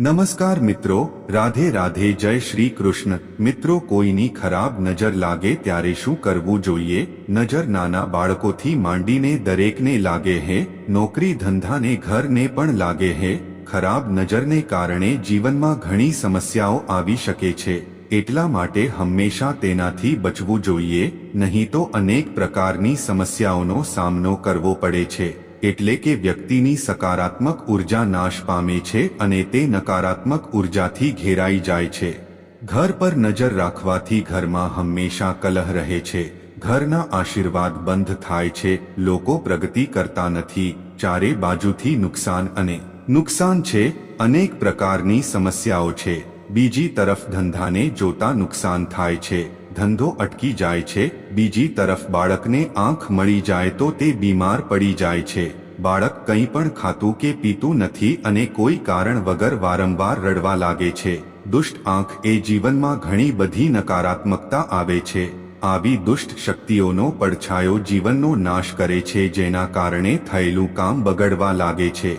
નમસ્કાર મિત્રો, રાધે રાધે જય શ્રી કૃષ્ણ. મિત્રો, કોઈની ખરાબ નજર લાગે ત્યારે શું કરવું જોઈએ? નજર નાના બાળકોથી માંડીને દરેકને લાગે હે. નોકરી ધંધાને ઘરને પણ લાગે હે. ખરાબ નજરને કારણે જીવનમાં ઘણી સમસ્યાઓ આવી શકે છે. એટલા માટે હંમેશા તેનાથી બચવું જોઈએ. નહીં તો અનેક પ્રકારની સમસ્યાઓનો સામનો કરવો પડે છે. એટલે કે વ્યક્તિની સકારાત્મક ઊર્જા નાશ પામે છે અને તે નકારાત્મક ઉર્જાથી ઘેરાઈ જાય છે. ઘર પર નજર રાખવાથી ઘરમાં હંમેશા કલહ રહે છે. ઘરના આશીર્વાદ બંધ થાય છે. લોકો પ્રગતિ કરતા નથી. ચારે બાજુથી નુકસાન અને નુકસાન છે. અનેક પ્રકારની સમસ્યાઓ છે. બીજી તરફ ધંધાને જોતા નુકસાન થાય છે. ધંધો અટકી જાય છે, બીજી તરફ બાળકને આંખ મળી જાય તો તે બીમાર પડી જાય છે. બાળક કંઈ પણ ખાતું કે પીતું નથી અને કોઈ કારણ વગર વારંવાર રડવા લાગે છે. દુષ્ટ આંખ એ જીવનમાં ઘણી બધી નકારાત્મકતા આવે છે. આવી દુષ્ટ શક્તિઓનો પડછાયો જીવનનો નાશ કરે છે, જેના કારણે થયેલું કામ બગડવા લાગે છે.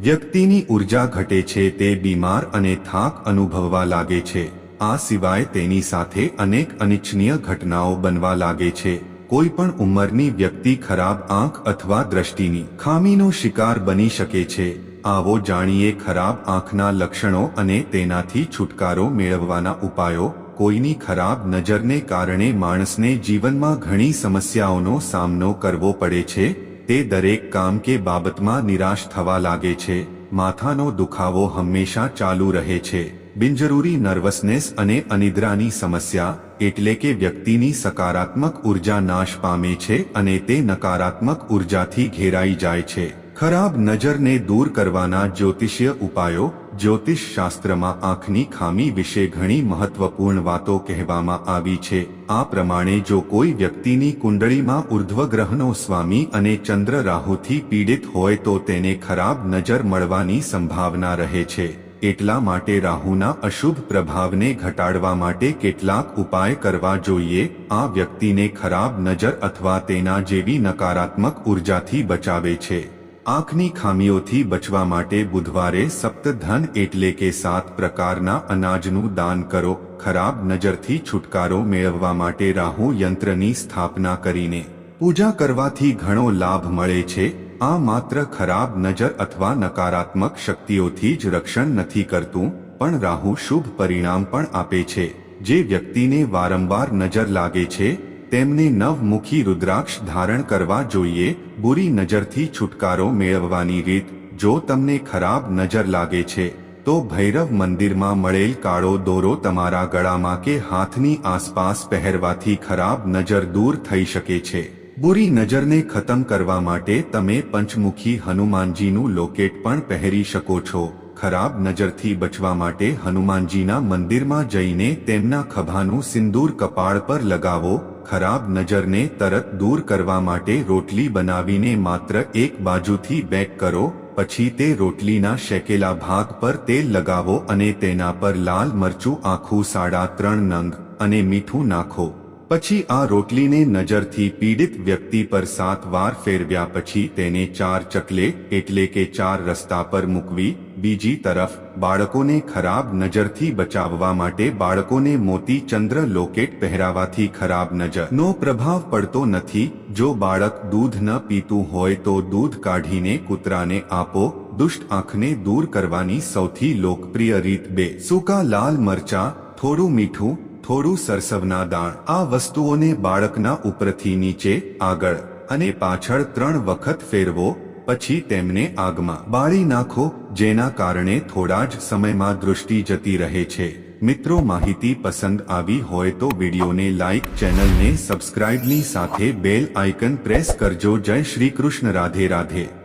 વ્યક્તિની ઊર્જા ઘટે છે, તે બીમાર અને થાક અનુભવવા લાગે છે. આ સિવાય તેની સાથે અનેક અનિચ્છનીય ઘટનાઓ બનવા લાગે છે. કોઈ પણ ઉંમરની વ્યક્તિ ખરાબ આંખ અથવા દ્રષ્ટિની ખામીનો શિકાર બની શકે છે. આવો જાણીએ ખરાબ આંખના લક્ષણો અને તેનાથી છુટકારો મેળવવાના ઉપાયો. કોઈની ખરાબ નજરને કારણે માણસને જીવનમાં ઘણી સમસ્યાઓનો સામનો કરવો પડે છે. તે દરેક કામ કે બાબતમાં નિરાશ થવા લાગે છે. માથાનો દુખાવો હંમેશા ચાલુ રહે છે. બિનજરૂરી નર્વસનેસ અને અનિદ્રાની સમસ્યા એટલે કે વ્યક્તિની સકારાત્મક ઊર્જા નાશ પામે છે અને તે નકારાત્મક ઉર્જાથી ઘેરાઈ જાય છે. ખરાબ નજરને દૂર કરવાના જ્યોતિષીય ઉપાયો જ્યોતિષ શાસ્ત્રમાં આંખની ખામી વિશે ઘણી મહત્વપૂર્ણ વાતો કહેવામાં આવી છે. આ પ્રમાણે જો કોઈ વ્યક્તિની કુંડળીમાં ઉર્ધ્વગ્રહનો સ્વામી અને ચંદ્ર રાહુથી પીડિત હોય તો તેને ખરાબ નજર મળવાની સંભાવના રહે છે. એટલા માટે રાહુના અશુભ પ્રભાવને ઘટાડવા માટે કેટલાક ઉપાય કરવા જોઈએ. આ વ્યક્તિને ખરાબ નજર અથવા તેના જેવી નકારાત્મક ઉર્જાથી બચાવે છે. આંખની ખામીઓથી બચવા માટે બુધવારે સપ્તધન એટલે કે સાત પ્રકારના અનાજનું દાન કરો. ખરાબ નજરથી છુટકારો મેળવવા માટે રાહુ યંત્રની સ્થાપના કરીને પૂજા કરવાથી ઘણો લાભ મળે છે. આ માત્ર ખરાબ નજર અથવા નકારાત્મક શક્તિઓથી જ રક્ષણ નથી કરતું, પણ રાહુ શુભ પરિણામ પણ આપે છે. જે વ્યક્તિને વારંવાર નજર લાગે છે, તેમને નવમુખી રુદ્રાક્ષ ધારણ કરવા જોઈએ, બુરી નજરથી છુટકારો મેળવવાની રીત, જો તમને ખરાબ નજર લાગે છે, તો ભૈરવ મંદિરમાં મળેલ કાળો દોરો તમારા ગળામાં કે હાથની આસપાસ પહેરવાથી ખરાબ નજર દૂર થઈ શકે છે. બુરી નજરને ખતમ કરવા માટે તમે પંચમુખી હનુમાનજીનું લોકેટ પણ પહેરી શકો છો. ખરાબ નજરથી બચવા માટે હનુમાનજીના મંદિરમાં જઈને તેમના ખભાનું સિંદૂર કપાળ પર લગાવો. ખરાબ નજરને તરત દૂર કરવા માટે રોટલી બનાવીને માત્ર એક બાજુથી બેક કરો, પછી તે રોટલીના શેકેલા ભાગ પર તેલ લગાવો અને તેના પર લાલ મરચું, આખું સાડા ત્રણ નંગ અને મીઠું નાખો. પછી આ રોટલીને નજરથી પીડિત વ્યક્તિ પર સાત વાર ફેરવ્યા પછી તેને ચાર ચકલે એટલે કે ચાર રસ્તા પર મૂકવી, બીજી તરફ બાળકોને ખરાબ નજરથી બચાવવા માટે બાળકોને મોતી ચંદ્ર લોકેટ પહેરાવાથી ખરાબ નજર. નો પ્રભાવ પડતો નથી. જો બાળક દૂધ ન પીતું હોય તો દૂધ કાઢીને કૂતરાને આપો. દુષ્ટ આંખને દૂર કરવાની સૌથી લોકપ્રિય રીત બે. સૂકા લાલ મરચા, થોડું મીઠું થોડું સરસવના દાણ આ વસ્તુઓને બાળકના ઉપરથી નીચે, આગળ અને પાછળ ત્રણ વખત ફેરવો, પછી તેમને આગમાં બાળી નાખો, જેના કારણે થોડા જ સમયમાં દૃષ્ટિ જતી રહે છે. મિત્રો, માહિતી પસંદ આવી હોય તો વિડીયોને લાઇક ચેનલને સબસ્ક્રાઇબની સાથે બેલ આઇકન પ્રેસ કરજો. જય શ્રી કૃષ્ણ. રાધે રાધે.